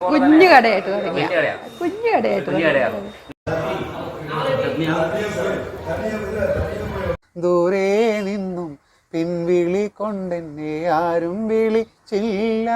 കുഞ്ഞു കടയായിട്ട് തുടങ്ങിയ കുഞ്ഞു കടയായിട്ട് ദൂരെ നിന്നും പിൻവിളി കൊണ്ടെന്നെ ആരും വിളിച്ചില്ല.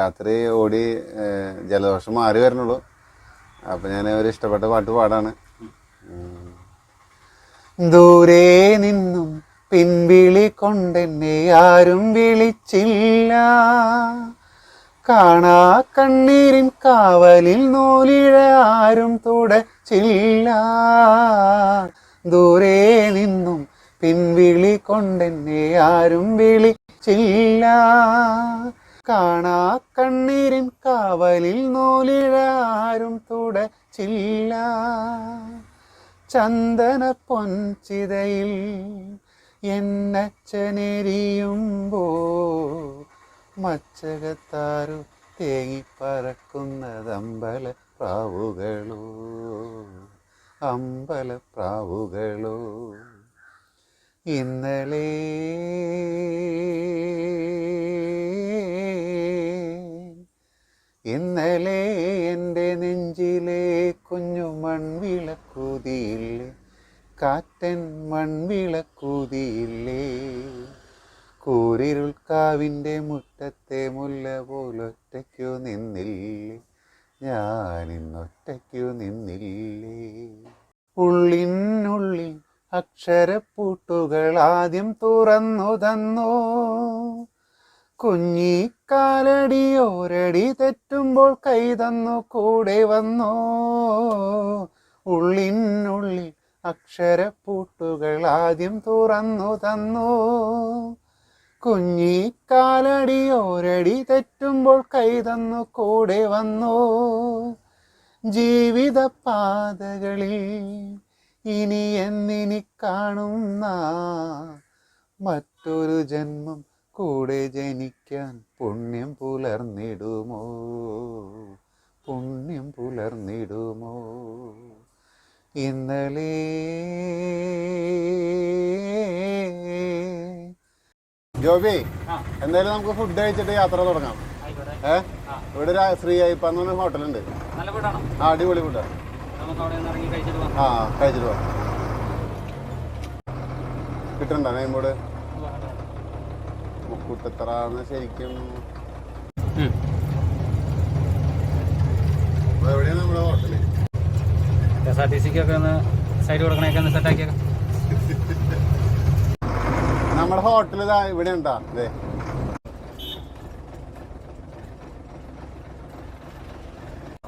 രാത്രി ഓടി ജലദോഷം മാറി വരണുള്ളൂ അപ്പൊ ഞാൻ ഒരു ഇഷ്ടപ്പെട്ട പാട്ട് പാടാണ്. ദൂരെ നിന്നും പിൻവിളി കൊണ്ടെന്നെ ആരും വിളിച്ചില്ല. കാണാ കണ്ണീരിൻ കാവലിൽ നൂലിഴ ആരും തുടച്ചില്ല. ദൂരെ നിന്നും പിൻവിളി കൊണ്ടെന്നെ ആരും വിളിച്ചില്ല. കാണാ കണ്ണീരിൻ കാവലിൽ നൂലിഴാരും തുടച്ചില്ല. ചന്ദന പൊൻചിതയിൽ എന്നച്ചനെരിയുമ്പോ മച്ചകത്താരു തേങ്ങിപ്പറക്കുന്നതമ്പല പ്രാവുകളോ? അമ്പല പ്രാവുകളോ? ഇന്നലെ കൂരിരുൾക്കാവിന്റെ മുറ്റത്തെ മുല്ല പോലൊറ്റയ്ക്കു നിന്നില്ലേ? ഞാനിന്നൊറ്റയ്ക്കു നിന്നില്ലേ? ഉള്ളിനുള്ളിൽ അക്ഷരപ്പൂട്ടുകൾ ആദ്യം തുറന്നു തന്നോ. കുഞ്ഞിക്കാലടി ഓരടി തെറ്റുമ്പോൾ കൈ തന്നു കൂടെ വന്നോ. ഉള്ളിനുള്ളിൽ അക്ഷരപ്പൂട്ടുകൾ ആദ്യം തുറന്നു തന്നോ. കുഞ്ഞിക്കാലടി ഓരടി തെറ്റുമ്പോൾ കൈ തന്നു കൂടെ വന്നോ. ജീവിത പാതകളിൽ ഇനി എന്നിനി കാണുന്ന മറ്റൊരു ജന്മം കൂടെ ജനിക്കാൻ പുണ്യം പുലർന്നിടുമോ? പുണ്യം പുലർന്നിടുമോ? ഇന്നലെ ജോബി എന്തായാലും നമുക്ക് ഫുഡ് കഴിച്ചിട്ട് യാത്ര തുടങ്ങാം. ഏ? ഇവിടെ ഒരു ശ്രീ അയ്യപ്പ എന്ന് പറഞ്ഞ ഹോട്ടലുണ്ട്. ആ അടിപൊളി ഫുഡാണ് ആ. കഴിച്ചിട്ട് പോവാം. കിട്ടണ്ട നെയ്മോട്? മുക്കൂട്ടത്തറ ശരിക്കും. എവിടെയാണ് നമ്മുടെ hotel? K S R T സിക്കൊക്കെ ഒന്ന് സൈഡ് കൊടുക്കണേക്കൊന്ന് സെറ്റാക്കിയേക്കാം നമ്മുടെ ഹോട്ടൽ ഇതാ ഇവിടെ ഉണ്ടാ? അതെ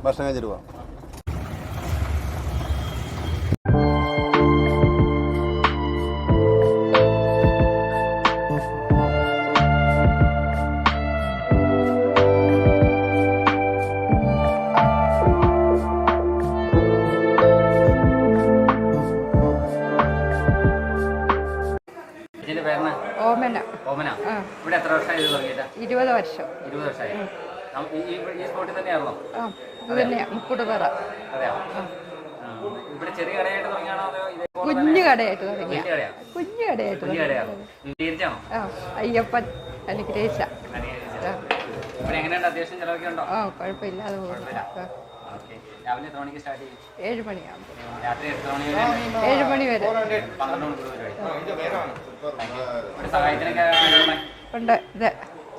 ഭക്ഷണം കഴിച്ചിട്ട് പോവാം. ഇവിടെ എത്ര വർഷമായി ഇത് തുടങ്ങിയിട്ട്? ഇരുപത് വർഷം. ഇരുപത് വർഷമായി. ഈ ഈ- സ്പോട്ടിൽ തന്നെയാണല്ലോ? ആ ഇത് തന്നെയാ മുക്കുടുപറ. അതെയോ? ഇവിടെ ചെറിയ കടയായിട്ട് തുടങ്ങിയാണോ അതോ തന്നെ കുഞ്ഞു കടയായിട്ട് തുടങ്ങിയ? വലിയ കടയാ? കുഞ്ഞു കടയായിട്ട് വലിയ തുടങ്ങിയ കടയാണോ വിചാരിച്ചാണോ ആ അയ്യപ്പൻ അനുഗ്രഹിച്ച. അനുകരിച്ചത്. ഇവിടെ എങ്ങനെയുണ്ട് അത്യാവശ്യം ചിലവൊക്കെ ഉണ്ടോ? ആ കുഴപ്പമില്ലാതെ പോകുന്നു. ആ, രാവിലെ എത്ര മണിക്ക് സ്റ്റാർട്ട് ചെയ്യും? ഏഴ് മണിയാകുമ്പോൾ രാത്രി എത്ര മണി വരെ? ഏഴ് മണി വരെ. പന്ത്രണ്ട് മണിക്കൂർ പരിപാടി ഇവിടെ സഹായത്തിനൊക്കെ ആളുകളെ ഉണ്ട്. ഇത്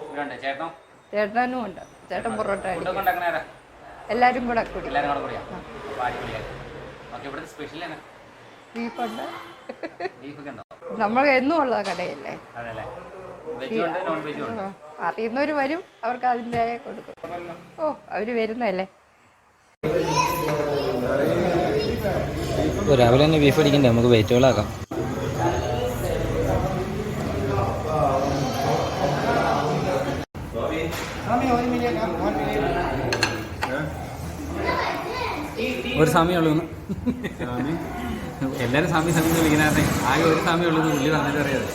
ഇവിടെ ഉണ്ട് ചേട്ടനോ? ചേട്ടനും ഉണ്ട്. ചേട്ടൻ പൊറോട്ട ഫുഡൊക്കെ എല്ലാവരും കൂടെ കൂടി. എല്ലാവരും കൂടെ കൂടിയാ? അപ്പോൾ അടിപൊളിയായി ഓക്കെ ഇവിടുത്തെ സ്പെഷ്യൽ ആണ് ബീഫുണ്ട്. ബീഫൊക്കെ ഉണ്ടോ? നമ്മൾ എന്നും ഉള്ള കടയല്ലേ? അതെല്ലേ ഉണ്ട് നോൺ വെജും ഉണ്ട്? ആ, അറിയുന്നവർ വരും അവർക്ക് അതിന്റെ കൊടുക്കും. ഓ അവർ വരുന്നതല്ലേ? രാവിലെ തന്നെ ബീഫ് അടിക്കണ്ടേ? നമുക്ക് വെജിറ്റബിളാക്കാം ഒരു സമയമുള്ളൂ എല്ലാവരും സ്വാമി സമയം വിളിക്കുന്നതന്നെ ആകെ ഒരു സമയമുള്ളൂ പുള്ളി പറഞ്ഞിട്ട് അറിയാതെ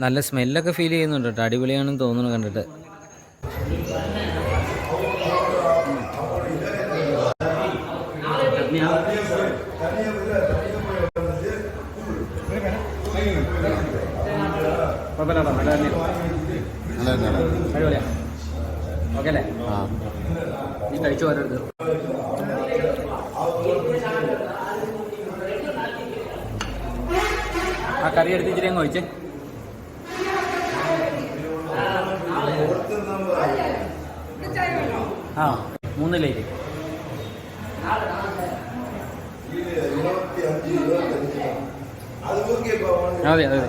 നല്ല സ്മെല്ലൊക്കെ ഫീൽ ചെയ്യുന്നുണ്ട് കേട്ടോ. അടിപൊളിയാണെന്ന് തോന്നുന്നു കണ്ടിട്ട്. അടിപൊളിയാ. ഓക്കെ അല്ലേ ആ. നീ കഴിച്ചു വരരുത് ആ കറി എടുത്ത് ഇച്ചിരി അങ്ങ് ഒഴിച്ചേ. ആ മൂന്നിലേക്ക് അതെ അതെ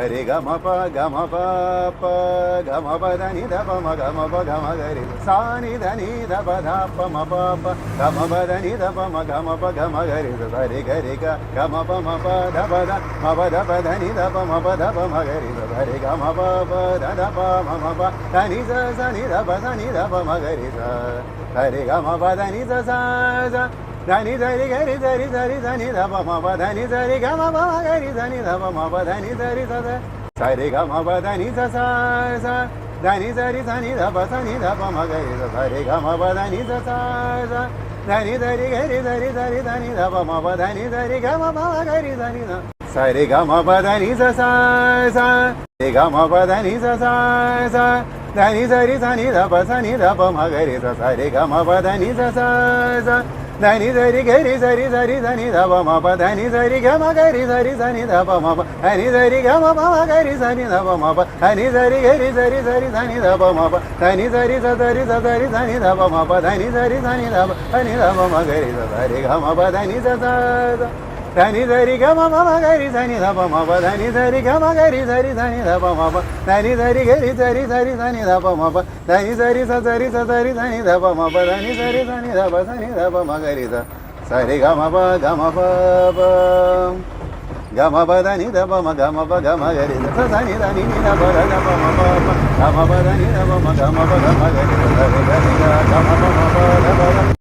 గరి గమ ప గమ ప ప గమ ప దని ద ప మ గమ ప గమ గరి సా ని ద ని ద ప ధ ప మ ప ప గమ ప దని ద ప మ గమ ప గమ గరి గరి గరి గ గమ ప మ ప ద ప ద మ ప ద ప దని ద ప మ ప ద ప మ గరి గరి గమ ప ప ద ద ప మ మ ప ద ని ద స ని ద ప స ని ద ప మ గరి స గరి గమ ప ద ని ద స ధని ధరి గరి ధరి ధరి ధని ధమ మమ ధని ధరి గమ మమ గరి ధని ధమ మమ ధని ధరి ధ సరి గమ బ ధని ధ ధని ధరి ధని ధ ధని ధ మమ గరి ధ సరి గమ బ ధని ధ ధని ధరి గరి ధరి ధరి ధని ధ మమ ధని ధరి గమ మమ గరి ధని ధ సరి గమ బ ధని ధ సరి గమ బ ధని ధ ధని ధరి ధని ధ ధని ధ మమ గరి ధ సరి గమ బ ధని ధ ధని ధరి గరి సరి సరి ధని ధమ మప ధని సరి గమ గరి సరి సని ధమ మప ధని సరి గమ మమ గరి సని ధమ మప ధని సరి గరి సరి సరి ధని ధమ మప ధని సరి సరి సరి ధని ధమ మప ధని సరి సని ధమ ధని ధమ గరి సరి గమ ధని స ధని ధరి గ మమ గరి ధని ధ పమ ప ధని ధరి గ మ గరి ధరి ధని ధ పమ ప ధని ధరి గరి ధరి ధరి ధని ధ పమ ప ధని ధరి స ధరి స ధరి ధని ధ పమ ప ధని ధరి ధని ధ ప ధని ధ పమ గరి ధ సరి గ మ ప గ మ ప ప గ మ ప ధని ధ పమ గ మ ప గ మ గరి ధ స ధని ధని ని ధ ప ర గ పమ ప ప గ ధని ధ పమ మ ప గ మ గరి ధ సరి గ ని గ మ ప మ ప